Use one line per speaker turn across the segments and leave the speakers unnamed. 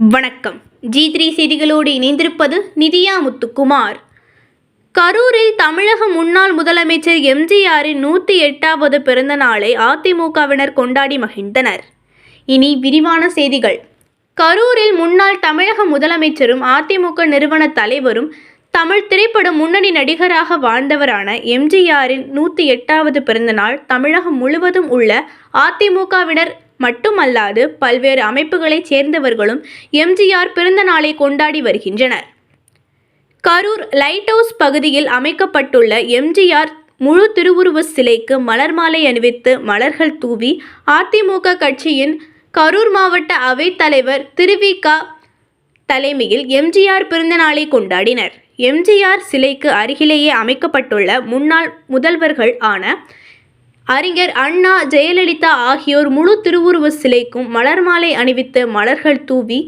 வணக்கம். G three செய்திகளோடு இணைந்திருப்பது நிதியா முத்துக்குமார். கரூரில் தமிழக முன்னாள் முதலமைச்சர் எம்ஜிஆரின் நூற்றி எட்டாவது பிறந்த நாளை அதிமுகவினர் கொண்டாடி மகிழ்ந்தனர். இனி விரிவான செய்திகள். கரூரில் முன்னாள் தமிழக முதலமைச்சரும் அதிமுக நிறுவன தலைவரும் தமிழ் திரைப்பட முன்னணி நடிகராக வாழ்ந்தவரான எம்ஜிஆரின் நூற்றி எட்டாவது பிறந்தநாள் தமிழகம் முழுவதும் உள்ள அதிமுகவினர் மட்டுமல்லாது பல்வேறு அமைப்புகளைச் சேர்ந்தவர்களும் எம்ஜிஆர் பிறந்த நாளை கொண்டாடி வருகின்றனர். கரூர் லைட் ஹவுஸ் பகுதியில் அமைக்கப்பட்டுள்ள எம்ஜிஆர் முழு திருவுருவ சிலைக்கு மலர் மாலை அணிவித்து மலர்கள் தூவி அதிமுக கட்சியின் கரூர் மாவட்ட அவைத்தலைவர் தலைவர் தலைமையில் எம்ஜிஆர் பிறந்த நாளை கொண்டாடினர். எம்ஜிஆர் சிலைக்கு அருகிலேயே அமைக்கப்பட்டுள்ள முன்னாள் முதல்வர்கள் ஆன அறிஞர் அண்ணா ஜெயலலிதா ஆகியோர் முழு திருவுருவ சிலைக்கும் மலர் மாலை அணிவித்து மலர்கள் தூவி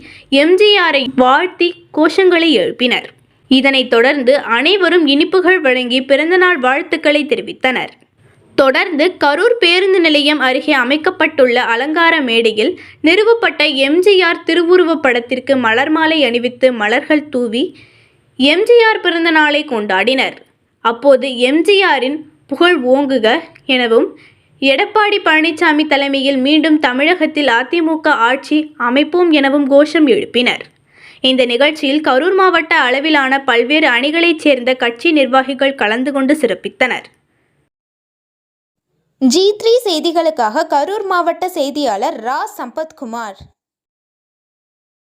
எம்ஜிஆரை வாழ்த்தி கோஷங்களை எழுப்பினர். இதனைத் தொடர்ந்து அனைவரும் இனிப்புகள் வழங்கி பிறந்தநாள் வாழ்த்துக்களை தெரிவித்தனர். தொடர்ந்து கரூர் பேருந்து நிலையம் அருகே அமைக்கப்பட்டுள்ள அலங்கார மேடையில் நிறுவப்பட்ட எம்ஜிஆர் திருவுருவப் படத்திற்கு மலர் மாலை அணிவித்து மலர்கள் தூவி எம்ஜிஆர் பிறந்த நாளை கொண்டாடினர். அப்போது எம்ஜிஆரின் புகழ் ஓங்குக எனவும் எடப்பாடி பழனிசாமி தலைமையில் மீண்டும் தமிழகத்தில் அதிமுக ஆட்சி அமைப்போம் எனவும் கோஷம் எழுப்பினர். இந்த நிகழ்ச்சியில் கரூர் மாவட்ட அளவிலான பல்வேறு அணிகளைச் சேர்ந்த கட்சி நிர்வாகிகள் கலந்து கொண்டு சிறப்பித்தனர்.
ஜி த்ரீ செய்திகளுக்காக கரூர் மாவட்ட செய்தியாளர் ரா. சம்பத்குமார்.